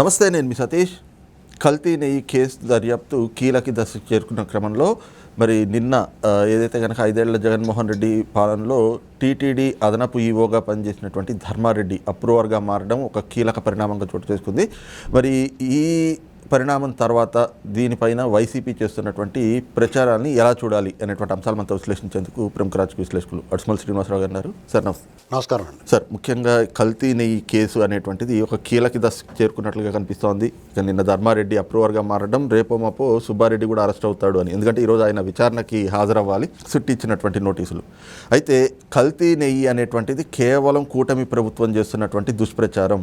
నమస్తే నేను మీ సతీష్. కల్తీ నెయ్యి కేసు దర్యాప్తు కీలక దశకు చేరుకున్న క్రమంలో మరి నిన్న ఏదైతే కనుక ఐదేళ్ళ జగన్మోహన్ రెడ్డి పాలనలో టీటీడీ అదనపు ఈవోగా పనిచేసినటువంటి ధర్మారెడ్డి అప్రూవర్గా మారడం ఒక కీలక పరిణామంగా చోటు చేసుకుంది. మరి ఈ పరిణామం తర్వాత దీనిపైన వైసీపీ చేస్తున్నటువంటి ప్రచారాన్ని ఎలా చూడాలి అనేటువంటి అంశాలు మనతో విశ్లేషించేందుకు ప్రముఖ రాజకీయ విశ్లేషకులు అడ్స్మల్ శ్రీనివాసరావు గారు సార్ నమస్కారం అండి. సార్ ముఖ్యంగా కల్తీ నెయ్యి కేసు అనేటువంటిది ఒక కీలక దశకు చేరుకున్నట్లుగా కనిపిస్తోంది. ఇక నిన్న ధర్మారెడ్డి అప్రూవర్గా మారడం రేపో మాపో సుబ్బారెడ్డి కూడా అరెస్ట్ అవుతాడు అని. ఎందుకంటే ఈరోజు ఆయన విచారణకి హాజరవ్వాలి ఇచ్చినటువంటి నోటీసులు. అయితే కల్తీ నెయ్యి అనేటువంటిది కేవలం కూటమి ప్రభుత్వం చేస్తున్నటువంటి దుష్ప్రచారం.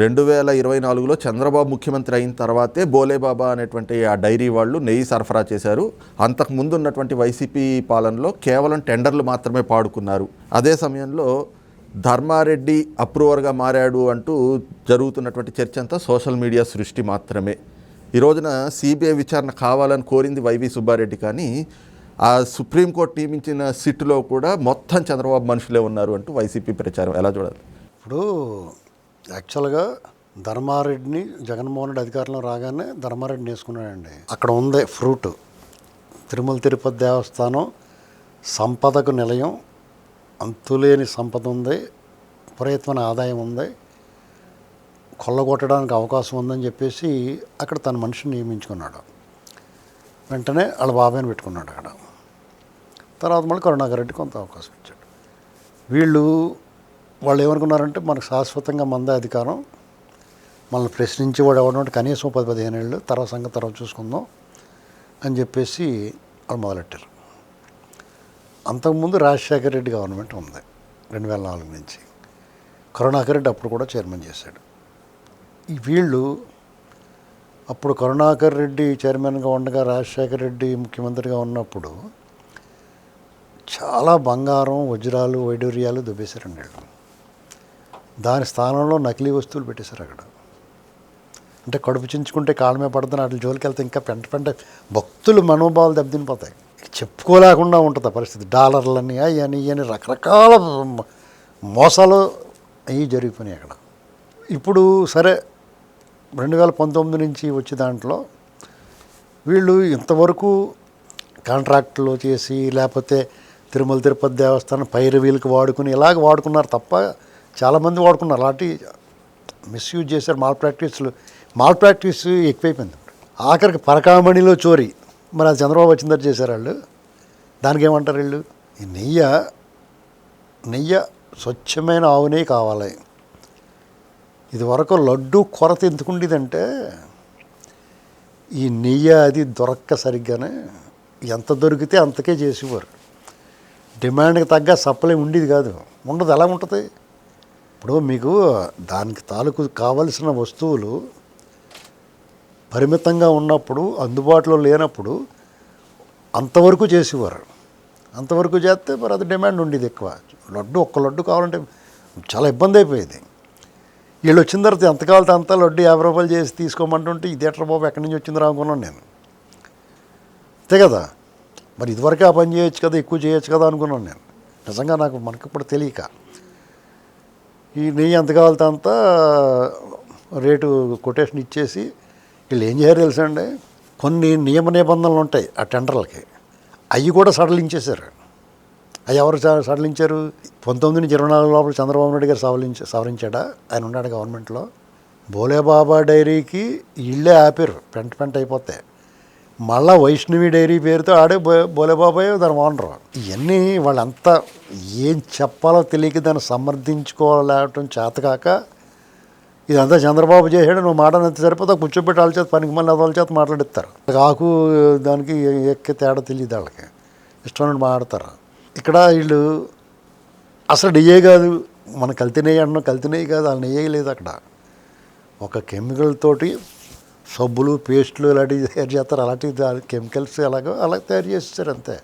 రెండు వేల ఇరవై నాలుగులో చంద్రబాబు ముఖ్యమంత్రి అయిన తర్వాతే బోలేబాబా అనేటువంటి ఆ డైరీ వాళ్ళు నెయ్యి సరఫరా చేశారు. అంతకుముందు ఉన్నటువంటి వైసీపీ పాలనలో కేవలం టెండర్లు మాత్రమే పాడుకున్నారు. అదే సమయంలో ధర్మారెడ్డి అప్రూవర్గా మారాడు అంటూ జరుగుతున్నటువంటి చర్చ అంతా సోషల్ మీడియా సృష్టి మాత్రమే. ఈ రోజున సిబిఐ విచారణ కావాలని కోరింది వైవి సుబ్బారెడ్డి కానీ ఆ సుప్రీంకోర్టు నియమించిన సిట్టులో కూడా మొత్తం చంద్రబాబు మనుషులే ఉన్నారు అంటూ వైసీపీ ప్రచారం. ఎలా చూడాలి? ఇప్పుడు యాక్చువల్గా ధర్మారెడ్డిని జగన్మోహన్ రెడ్డి అధికారంలో రాగానే ధర్మారెడ్డిని వేసుకున్నాడండి. అక్కడ ఉంది ఫ్రూట్ తిరుమల తిరుపతి దేవస్థానం సంపదకు నిలయం అంతులేని సంపద ఉంది విపరీతమైన ఆదాయం ఉంది కొల్లగొట్టడానికి అవకాశం ఉందని చెప్పేసి అక్కడ తన మనిషిని నియమించుకున్నాడు. వెంటనే వాళ్ళ బాబాయ్ని పెట్టుకున్నాడు అక్కడ. తర్వాత మళ్ళీ కరుణాకర్ రెడ్డి కొంత అవకాశం ఇచ్చాడు. వీళ్ళు వాళ్ళు ఏమనుకున్నారంటే మనకు శాశ్వతంగా మందే అధికారం. మనల్ని ప్రశ్నించేవాడు ఎవడంటే కనీసం పది పదిహేను ఏళ్ళు తర్వాత సంగతి తర్వాత చూసుకుందాం అని చెప్పేసి వాళ్ళు మొదలెట్టారు. అంతకుముందు రాజశేఖర రెడ్డి గవర్నమెంట్ ఉంది రెండు వేల నాలుగు నుంచి. కరుణాకర్ రెడ్డి అప్పుడు కూడా చైర్మన్ చేశాడు. ఈ వీళ్ళు అప్పుడు కరుణాకర్ రెడ్డి చైర్మన్గా ఉండగా రాజశేఖర రెడ్డి ముఖ్యమంత్రిగా ఉన్నప్పుడు చాలా బంగారం వజ్రాలు వైడూర్యాలు దుబ్బేశారండి వీళ్ళు. దాని స్థానంలో నకిలీ వస్తువులు పెట్టేశారు అక్కడ. అంటే కడుపు చించుకుంటే కాళ్ళమే పడుతుంది వాటి జోలికి వెళ్తే ఇంకా పెంట పెంట భక్తులు మనోభావాలు దెబ్బతినిపోతాయి. చెప్పుకోలేకుండా ఉంటుంది ఆ పరిస్థితి. డాలర్లని అని అని రకరకాల మోసాలు అవి జరిగిపోయినాయి అక్కడ. ఇప్పుడు సరే రెండు వేల పంతొమ్మిది నుంచి వచ్చే దాంట్లో వీళ్ళు ఇంతవరకు కాంట్రాక్టులు చేసి లేకపోతే తిరుమల తిరుపతి దేవస్థానం పైరవీలకు వాడుకుని ఇలాగ వాడుకున్నారు తప్ప చాలామంది వాడుకున్నారు. అలాంటి మిస్యూజ్ చేశారు. మాల్ ప్రాక్టీస్లు మాల్ ప్రాక్టీస్ ఎక్కువైపోయింది. ఆఖరికి పరకామణిలో చోరీ. మరి అది చంద్రబాబు వచ్చిన తర్వాత చేశారు వాళ్ళు. దానికి ఏమంటారు వీళ్ళు? ఈ నెయ్య నెయ్య స్వచ్ఛమైన ఆవునే కావాలి. ఇది వరకు లడ్డు కొరత ఎందుకుండేదంటే ఈ నెయ్యి అది దొరక్క సరిగ్గానే ఎంత దొరికితే అంతకే చేసేవారు. డిమాండ్కి తగ్గ సప్లై ఉండేది కాదు. ఉండదు. ఎలా ఉంటుంది? ఇప్పుడు మీకు దానికి తాలూకు కావలసిన వస్తువులు పరిమితంగా ఉన్నప్పుడు అందుబాటులో లేనప్పుడు అంతవరకు చేసేవారు. అంతవరకు చేస్తే మరి అది డిమాండ్ ఉండేది ఎక్కువ. లడ్డు ఒక్క లడ్డు కావాలంటే చాలా ఇబ్బంది అయిపోయేది. వీళ్ళు వచ్చిన తర్వాత ఎంత కావాలంటే అంత లడ్డు యాభై రూపాయలు చేసి తీసుకోమంటుంటే ఇది థియేటర్ బాబు ఎక్కడి నుంచి వచ్చింది అనుకున్నాను నేను. అంతే కదా? మరి ఇదివరకే ఆ పని చేయొచ్చు కదా ఎక్కువ చేయొచ్చు కదా అనుకున్నాను నేను. నిజంగా నాకు మనకిప్పుడు తెలియక. ఈ నెయ్యి ఎంత కావాలంటే అంత రేటు కొటేషన్ ఇచ్చేసి వీళ్ళు ఏం చేయారు తెలుసా అండి కొన్ని నియమ నిబంధనలు ఉంటాయి ఆ టెండర్లకి. అవి కూడా సడలించేశారు. అవి ఎవరు సడలించారు? పంతొమ్మిది నుంచి ఇరవై నాలుగు లోపల చంద్రబాబు నాయుడు గారు సవలించ సవరించాడా? ఆయన ఉన్నాడు గవర్నమెంట్లో. బోలేబాబా డైరీకి ఇళ్ళే ఆపారు. పెంట పెంట అయిపోతాయి మళ్ళా వైష్ణవి డైరీ పేరుతో ఆడే బో బోలేబాబాయ్ దాని ఓనరు. ఇవన్నీ వాళ్ళంతా ఏం చెప్పాలో తెలియక దాన్ని సమర్థించుకోలేవటం చేతకాక ఇదంతా చంద్రబాబు చేసాడు నువ్వు మాట సరిపోతే కూర్చోబెట్టి వాళ్ళ చేత పనికి మళ్ళీ వాళ్ళ చేత మాట్లాడిస్తారు. కాకు దానికి ఎక్కే తేడా తెలియదు వాళ్ళకి. ఇష్టం మాట్లాడతారు. ఇక్కడ వీళ్ళు అసలు నెయ్యే కాదు మన కల్తీ నెయ్యి అంటున్నాం కల్తీ నెయ్యి కాదు వాళ్ళు నెయ్యే లేదు అక్కడ. ఒక కెమికల్ తోటి సబ్బులు పేస్ట్లు ఇలాంటివి తయారు చేస్తారు. అలాంటి కెమికల్స్ ఎలాగో అలా తయారు చేస్తారు అంతే.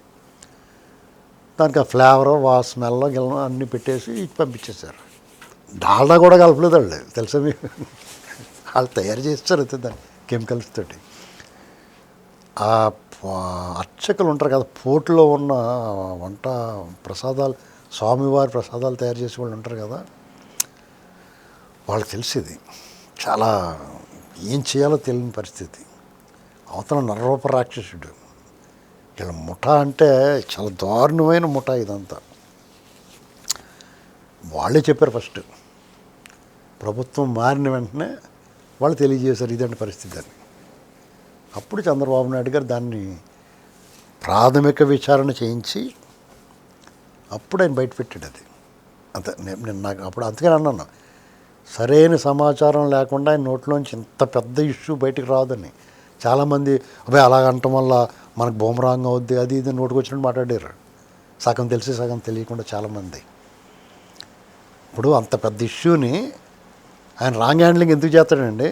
దానికి ఆ ఫ్లేవర్ వా స్మెల్ గిల్లం అన్నీ పెట్టేసి ఇచ్చి పంపించేశారు. డాల్డా కూడా కలపలేదు వాళ్ళు తెలుసా మీకు వాళ్ళు తయారు చేస్తారు అంతే దాన్ని కెమికల్స్ తోటి. ఆ అర్చకులు ఉంటారు కదా పోటులో ఉన్న వంట ప్రసాదాలు స్వామివారి ప్రసాదాలు తయారు చేసే వాళ్ళు ఉంటారు కదా వాళ్ళకి తెలిసింది చాలా ఏం చేయాలో తెలియని పరిస్థితి. అవతల నరరూప రాక్షసుడు. వీళ్ళ ముఠ అంటే చాలా దారుణమైన ముఠ ఇదంతా. వాళ్ళే చెప్పారు ఫస్ట్. ప్రభుత్వం మారిన వెంటనే వాళ్ళు తెలియజేశారు ఇదంటే పరిస్థితి అని. అప్పుడు చంద్రబాబు నాయుడు గారు దాన్ని ప్రాథమిక విచారణ చేయించి అప్పుడు ఆయన బయటపెట్టాడు అది. అంత నేను నేను నాకు అప్పుడు అందుకని అన్నాను. సరైన సమాచారం లేకుండా ఆయన నోట్లోంచి ఇంత పెద్ద ఇష్యూ బయటకు రాదని చాలామంది అబ్బాయి అలాగ అనటం వల్ల మనకు బొమ్మరాంగం అవుద్ది. అది ఇది నోటుకు వచ్చినట్టు మాట్లాడారు. సగం తెలిసి సగం తెలియకుండా చాలామంది. ఇప్పుడు అంత పెద్ద ఇష్యూని ఆయన రాంగ్ హ్యాండ్లింగ్ ఎందుకు చేస్తాడండి?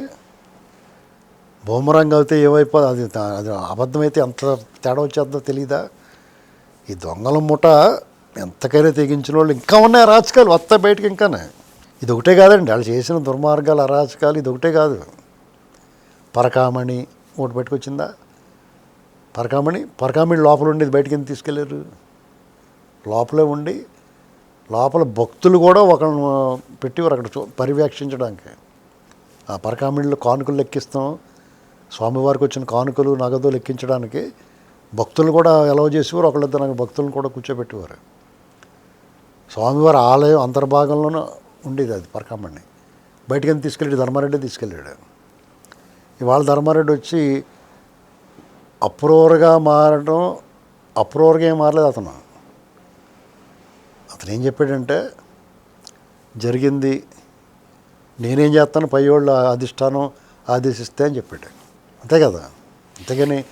బొమ్మరంగా అయితే ఏమైపోదు అది అది అబద్ధమైతే ఎంత తేడా వచ్చేద్దో తెలియదా ఈ దొంగల ముఠ ఎంతకైనా తెగించిన వాళ్ళు ఇంకా ఉన్నాయి రాజకీయాలు? వస్తాయి బయటకు ఇంకానే. ఇది ఒకటే కాదండి వాళ్ళు చేసిన దుర్మార్గాలు అరాచకాలు ఇది ఒకటే కాదు. పరకామణి ఒకటి పెట్టుకొచ్చిందా? పరకామణి పరకామణి లోపల ఉండేది బయటికి ఎందుకు తీసుకెళ్ళారు లోపలే ఉండి లోపల భక్తులు కూడా ఒక పెట్టేవారు అక్కడ చూ- పర్యవేక్షించడానికి. ఆ పరకామణిలో కానుకలు లెక్కిస్తాం. స్వామివారికి వచ్చిన కానుకలు నగదు లెక్కించడానికి భక్తులు కూడా ఎలవ చేసేవారు ఒకళ్ళిద్దరు భక్తులను కూడా కూర్చోబెట్టేవారు. స్వామివారి ఆలయం అంతర్భాగంలోనూ ఉండేది అది పరకాంబడిని బయటికి ఎందుకు తీసుకెళ్ళాడు ధర్మారెడ్డి తీసుకెళ్ళాడు. ఇవాళ ధర్మారెడ్డి వచ్చి అప్రోర్గా మారడం అప్రోర్గా ఏం మారలేదు అతను. అతను ఏం చెప్పాడంటే జరిగింది నేనేం చేస్తాను పై వాళ్ళు అధిష్టానం ఆదేశిస్తే అని చెప్పాడు. అంతే కదా? అంతేగాని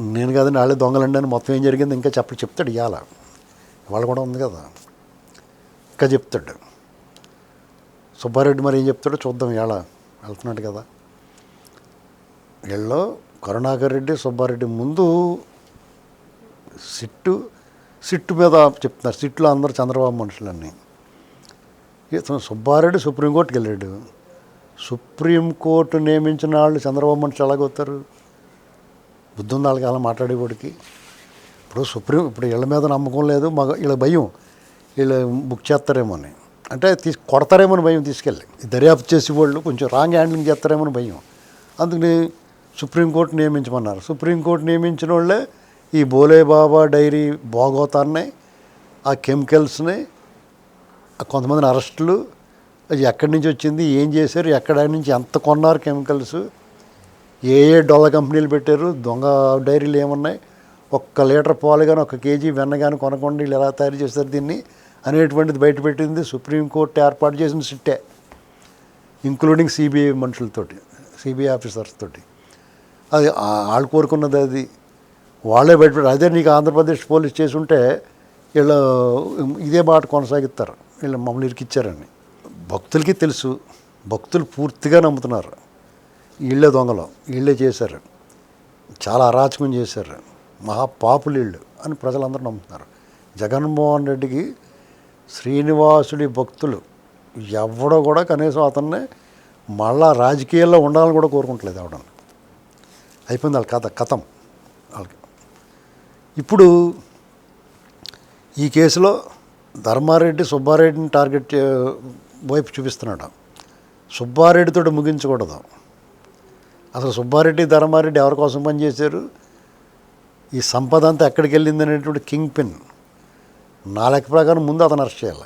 నేను కదండి వాళ్ళే దొంగలండి అని మొత్తం ఏం జరిగింది ఇంకా చెప్ప చెప్తాడు ఇవాళ. ఇవాళ కూడా ఉంది కదా? ఇంకా చెప్తాడు. సుబ్బారెడ్డి మరి ఏం చెప్తాడో చూద్దాం ఇవాళ. వెళ్తున్నాడు కదా. వీళ్ళు కరుణాకర్ రెడ్డి సుబ్బారెడ్డి ముందు సిట్టు సిట్టు మీద చెప్తున్నారు. సిట్లో అందరు చంద్రబాబు మనుషులన్నీ. ఇతను సుబ్బారెడ్డి సుప్రీంకోర్టుకి వెళ్ళాడు. సుప్రీంకోర్టు నియమించిన వాళ్ళు చంద్రబాబు మనుషులు ఎలాగవుతారు బుద్ధి వాళ్ళకి అలా మాట్లాడేవాడికి. ఇప్పుడు సుప్రీం ఇప్పుడు వీళ్ళ మీద నమ్మకం లేదు మగ వీళ్ళ భయం. వీళ్ళు బుక్ చేస్తారేమో అని. అంటే తీసు కొడతారేమో భయం తీసుకెళ్ళి. దర్యాప్తు చేసే వాళ్ళు కొంచెం రాంగ్ హ్యాండ్లింగ్ చేస్తారేమో అని భయం. అందుకని సుప్రీంకోర్టు నియమించమన్నారు. సుప్రీంకోర్టు నియమించిన వాళ్ళే ఈ బోలే బాబా డైరీ బాగోతాన్ని ఆ కెమికల్స్ని కొంతమందిని అరెస్టులు అది ఎక్కడి నుంచి వచ్చింది ఏం చేశారు ఎక్కడ నుంచి ఎంత కొన్నారు కెమికల్స్ ఏ ఏ డొల్ల కంపెనీలు పెట్టారు దొంగ డైరీలు ఏమున్నాయి ఒక్క లీటర్ పాలు కానీ ఒక కేజీ వెన్న కానీ కొనకుండా వీళ్ళు ఎలా తయారు చేస్తారు దీన్ని అనేటువంటిది బయటపెట్టింది సుప్రీంకోర్టు ఏర్పాటు చేసిన సిట్టే ఇంక్లూడింగ్ సిబిఐ మనుషులతోటి సిబిఐ ఆఫీసర్స్ తోటి. అది వాళ్ళు కోరుకున్నది అది. వాళ్ళే బయటపెట్టారు అదే నీకు ఆంధ్రప్రదేశ్ పోలీస్ చేసి ఉంటే వీళ్ళు ఇదే మాట కొనసాగిస్తారు. వీళ్ళు మమ్మల్ని ఇరికిచ్చారని. భక్తులకి తెలుసు. భక్తులు పూర్తిగా నమ్ముతున్నారు. వీళ్ళే దొంగలు. వీళ్ళే చేశారు. చాలా అరాచకం చేశారు. మహాపాపులు వీళ్ళు అని ప్రజలందరూ నమ్ముతున్నారు. జగన్మోహన్ రెడ్డికి శ్రీనివాసుడి భక్తులు ఎవడో కూడా కనీసం అతన్ని మళ్ళా రాజకీయాల్లో ఉండాలని కూడా కోరుకుంటలేదు ఎవడన్నా అయిపోయింది వాళ్ళ కథ కథం వాళ్ళకి. ఇప్పుడు ఈ కేసులో ధర్మారెడ్డి సుబ్బారెడ్డిని టార్గెట్ చే- వైపు చూపిస్తున్నాడు. సుబ్బారెడ్డితో ముగించకూడదు. అసలు సుబ్బారెడ్డి ధర్మారెడ్డి ఎవరి కోసం పనిచేశారు? ఈ సంపద అంతా ఎక్కడికి వెళ్ళింది అనేటువంటి కింగ్ పిన్. నా లెక్క ప్రకారం ముందు అతను అరెస్ట్ చేయాలి.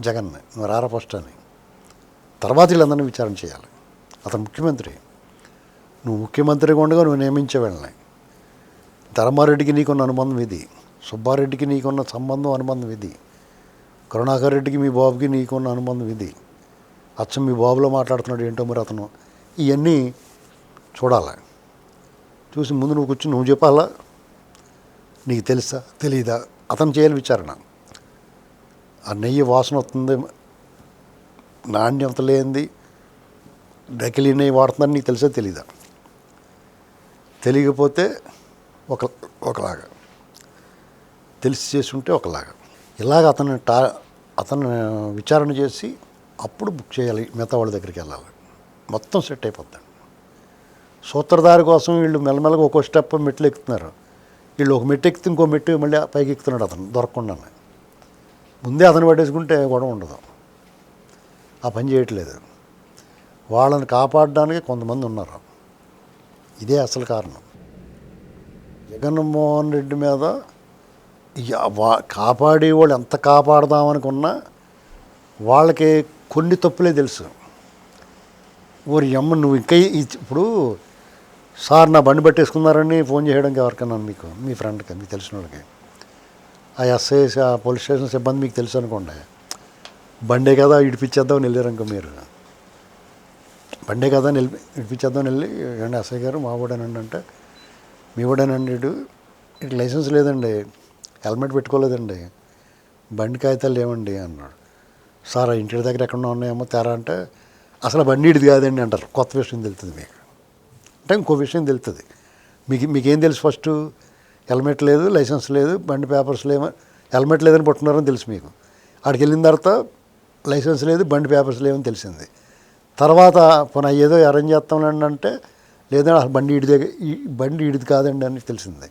జగన్ని నువ్వు రారా ఫస్ట్ అని. తర్వాత వీళ్ళందరినీ విచారణ చేయాలి. అతను ముఖ్యమంత్రి. నువ్వు ముఖ్యమంత్రిగా ఉండగా నువ్వు నియమించే వెళ్ళినాయి ధర్మారెడ్డికి నీకున్న అనుబంధం ఇది. సుబ్బారెడ్డికి నీకున్న సంబంధం అనుబంధం ఇది. కరుణాకర్ రెడ్డికి మీ బాబుకి నీకున్న అనుబంధం ఇది. అచ్చం మీ బాబులో మాట్లాడుతున్నాడు ఏంటో మరి అతను. ఇవన్నీ చూడాలి. చూసి ముందు నువ్వు కూర్చుని నువ్వు చెప్పాలా? నీకు తెలుసా? తెలీదా? అతను చేయాలి విచారణ. ఆ నెయ్యి వాసన వస్తుంది నాణ్యత లేనిది నకిలీ నెయ్యి వాడుతుందని నీకు తెలిసే తెలియదా తెలియకపోతే ఒక ఒకలాగా. తెలిసి చేసి ఉంటే ఒకలాగా. ఇలాగ అతను టా అతను విచారణ చేసి అప్పుడు బుక్ చేయాలి మిగతా వాళ్ళ దగ్గరికి వెళ్ళాలి. మొత్తం సెట్ అయిపోద్ది. సూత్రధారి కోసం వీళ్ళు మెల్లమెల్లగా ఒక్కో స్టెప్ మెట్లు ఎక్కుతున్నారు. వీళ్ళు ఒక మెట్టు ఎక్కితే ఇంకో మెట్టు మళ్ళీ పైకి ఎక్కుతున్నాడు అతను దొరకకుండానే. ముందే అతను పట్టేసుకుంటే గొడవ ఉండదు. ఆ పని చేయట్లేదు. వాళ్ళని కాపాడడానికి కొంతమంది ఉన్నారు. ఇదే అసలు కారణం. జగన్మోహన్ రెడ్డి మీద వా- కాపాడే వాళ్ళు ఎంత కాపాడదామనుకున్నా వాళ్ళకి కొన్ని తప్పులే తెలుసు. ఓరి అమ్మ నువ్వు ఇంకా ఇప్పుడు సార్ నా బండి పట్టేసుకున్నారని ఫోన్ చేయడానికి ఎవరికన్నా మీకు మీ ఫ్రెండ్కి మీకు తెలిసిన వాళ్ళకి ఆ ఎస్ఐ ఆ పోలీస్ స్టేషన్ సిబ్బంది మీకు తెలుసు అనుకోండి. బండే కదా ఇడిపించేద్దామని వెళ్ళారనుకో మీరు. బండే కదా నిలిపి ఇడిపించేద్దామని వెళ్ళి ఏమండి ఎస్ఐ గారు మా వాడేనండి అంటే మీ వాడేనండి ఇటు లైసెన్స్ లేదండి హెల్మెట్ పెట్టుకోలేదండి బండి కాగితాలు లేవండి అన్నాడు. సార్ ఆ ఇంటి దగ్గర ఎక్కడ ఉన్నాయేమో తేరా అంటే అసలు బండి ఇడిది కాదండి అంటారు. కొత్త విషయం తెలుస్తుంది మీకు. అంటే ఇంకో విషయం తెలుస్తుంది మీకు మీకేం తెలుసు ఫస్ట్? హెల్మెట్ లేదు లైసెన్స్ లేదు బండి పేపర్స్ లేవు హెల్మెట్ లేదని పట్టుకున్నారని తెలుసు మీకు. అక్కడికి వెళ్ళిన తర్వాత లైసెన్స్ లేదు బండి పేపర్స్ లేవని తెలిసింది. తర్వాత పోనీ ఏదో అరేంజ్ చేస్తామండి అంటే లేదంటే అసలు బండి ఇడిదే బండి ఇడిది కాదండి అని తెలిసింది.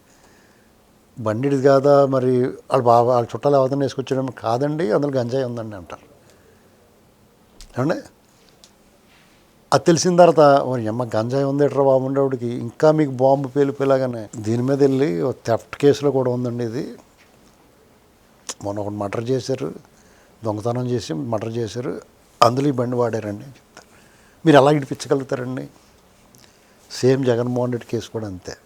బండి ఇడిది కాదా మరి వాళ్ళ బాబా వాళ్ళ చుట్టాలు ఎవరిని వేసుకొచ్చడం కాదండి అందులో గంజాయి ఉందండి అంటారు. ఏమండి? అది తెలిసిన తర్వాత "ఓరి అమ్మ గంజాయి ఉందేట్రా బాబు ఉండేవాడికి? ఇంకా మీకు బాంబు పేలిపోయేలాగానే. దీని మీద వెళ్ళి థెఫ్ట్ కేసులో కూడా ఉందండి ఇది. మొన్న ఒకటి మర్డర్ చేశారు. దొంగతనం చేసి మర్డర్ చేశారు. అందులో ఈ బండి వాడారండి. అని చెప్తారు మీరు ఎలా ఇడిపించగలుగుతారండి? సేమ్ జగన్మోహన్ రెడ్డి కేసు కూడా అంతే.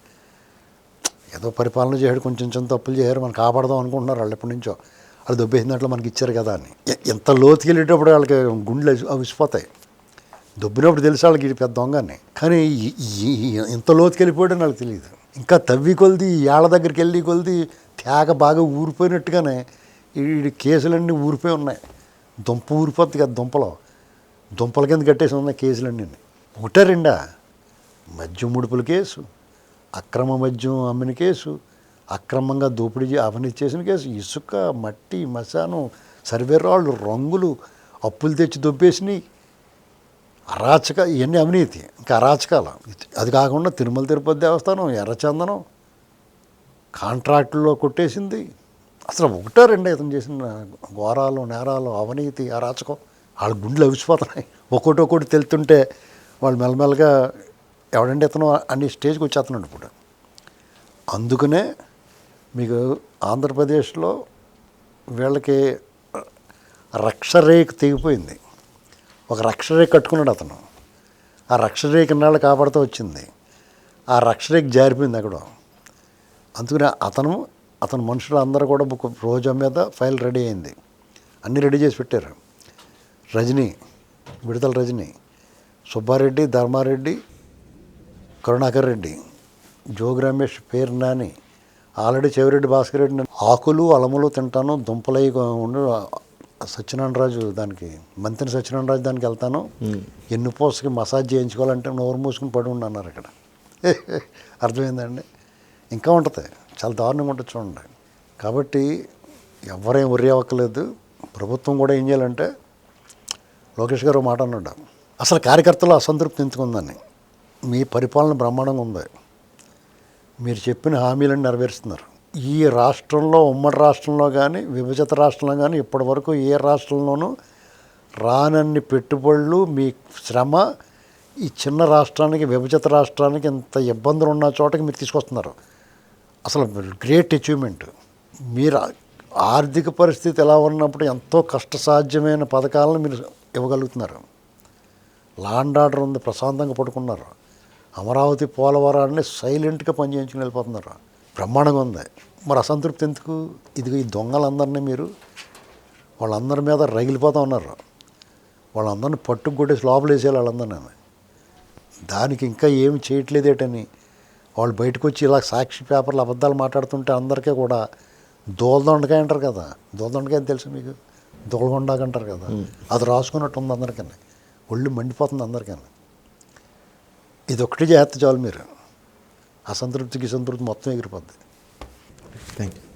ఏదో పరిపాలన చేయడు కొంచెం చిన్న తప్పులు చేయరు మనం కాపాడదాం అనుకుంటున్నారు వాళ్ళు ఎప్పటి నుంచో. వాళ్ళు దొబ్బేసిన దాంట్లో మనకి ఇచ్చారు కదా అని. ఎంత లోతుకి వెళ్ళేటప్పుడు వాళ్ళకి గుండెలు అవిసిపోతాయి దొబ్బినప్పుడు తెలిసి వాళ్ళకి ఇది పెద్ద దొంగని. కానీ ఇంత లోతుకెళ్ళిపోయాడో నాకు తెలియదు ఇంకా తవ్వి కొలిది ఏళ్ళ దగ్గరికి వెళ్ళి కొలిది తేగ బాగా ఊరిపోయినట్టుగానే ఈ కేసులన్నీ ఊరిపోయి ఉన్నాయి. దుంప ఊరిపోద్ది కదా దుంపలో. దుంపల కింద కట్టేసి ఉన్నాయి కేసులన్నీ. ఒకటే రెండా? మద్యం ముడుపుల కేసు అక్రమ మద్యం అమ్మిన కేసు అక్రమంగా దోపిడీ అవినీతి చేసిన కేసు ఇసుక మట్టి మశానం సర్వే రాళ్ళు రంగులు అప్పులు తెచ్చి దొబ్బేసినాయి. అరాచక ఇవన్నీ అవినీతి. ఇంకా అరాచకాలు. అది కాకుండా తిరుమల తిరుపతి దేవస్థానం ఎర్రచందనం కాంట్రాక్టుల్లో కొట్టేసింది. అసలు ఒకటో రెండో ఇతను చేసిన ఘోరాలు నేరాలు అవినీతి అరాచకం వాళ్ళ గుండెలు అవిసిపోతున్నాయి ఒక్కొక్కటి ఒక్కొక్కటి తెలుతుంటే వాళ్ళు మెల్లమెల్లగా ఎవడంటే ఇతను అన్ని స్టేజ్కి వచ్చేస్తున్నాడు ఇప్పుడు. అందుకనే మీకు ఆంధ్రప్రదేశ్లో వీళ్ళకి రక్షరేఖ తెగిపోయింది. ఒక రక్షరే కట్టుకున్నాడు అతను. ఆ రక్షరే కిన్నాళ్ళు కాపాడుతూ వచ్చింది. ఆ రక్షరేకి జారిపోయింది అక్కడ అందుకని అతను అతను మనుషులు అందరూ కూడా బుక్ రోజా మీద ఫైల్ రెడీ అయింది. అన్నీ రెడీ చేసి పెట్టారు. రజనీ విడతల రజనీ సుబ్బారెడ్డి ధర్మారెడ్డి కరుణాకర్ రెడ్డి జోగి రమేష్ పేరు నాని ఆల్రెడీ చెవిరెడ్డి భాస్కర్ రెడ్డి ఆకులు అలములు తింటాను దుంపలై ఉండి సత్యనారాయణరాజు దానికి మంత్రి సత్యనారాయణరాజు దానికి వెళ్తాను. ఎన్నుపోసకి మసాజ్ చేయించుకోవాలంటే నోరు మూసుకుని పడి అన్నారు ఇక్కడ అర్థమైందండి? ఇంకా ఉంటుంది. చాలా దారుణంగా ఉంటుంది చూడండి. కాబట్టి ఎవరేం worry అవ్వక్కర్లేదు. ప్రభుత్వం కూడా ఏం చేయాలంటే లోకేష్ గారు మాట అన్నాడు. అసలు కార్యకర్తలు అసంతృప్తి ఎందుకుందని మీ పరిపాలన బ్రహ్మాండంగా ఉంది. మీరు చెప్పిన హామీలను నెరవేరుస్తున్నారు. ఈ రాష్ట్రంలో ఉమ్మడి రాష్ట్రంలో కానీ విభజిత రాష్ట్రంలో కానీ ఇప్పటి వరకు ఏ రాష్ట్రంలోనూ రానన్ని పెట్టుబడులు మీ శ్రమ ఈ చిన్న రాష్ట్రానికి విభజిత రాష్ట్రానికి ఇంత ఇబ్బందులు ఉన్న చోటకి మీరు తీసుకొస్తున్నారు. అసలు గ్రేట్ అచీవ్మెంట్. మీరు ఆర్థిక పరిస్థితి ఎలా ఉన్నప్పుడు ఎంతో కష్టసాధ్యమైన పథకాలను మీరు ఇవ్వగలుగుతున్నారు. లాండ్ ఆర్డర్ ఉంది ప్రశాంతంగా పడుకున్నారు. అమరావతి పోలవరాన్ని సైలెంట్గా పనిచేయించుకుని వెళ్ళిపోతున్నారు. బ్రహ్మాండంగా ఉంది. మరి అసంతృప్తి ఎందుకు? ఇదిగో ఈ దొంగలందరినీ మీరు వాళ్ళందరి మీద రగిలిపోతూ ఉన్నారు. వాళ్ళందరినీ పట్టుకు కొట్టేసి లోపల వేసేయాలి వాళ్ళందరినీ. దానికి ఇంకా ఏమి చేయట్లేదేటని వాళ్ళు బయటకు వచ్చి ఇలా సాక్షి పేపర్లు అబద్ధాలు మాట్లాడుతుంటే అందరికీ కూడా దోలదొండకాయ అంటారు కదా. దోలదొండకాయ అని తెలుసు మీకు? దోలగొండాక అంటారు కదా. అది రాసుకున్నట్టు ఉంది అందరికీ ఒళ్ళు మండిపోతుంది అందరికీ ఇది ఒకటి చేస్తే చాలు మీరు. అసంతృప్తికి సంతృప్తి మొత్తం ఎగిరిపోద్ది. Thank you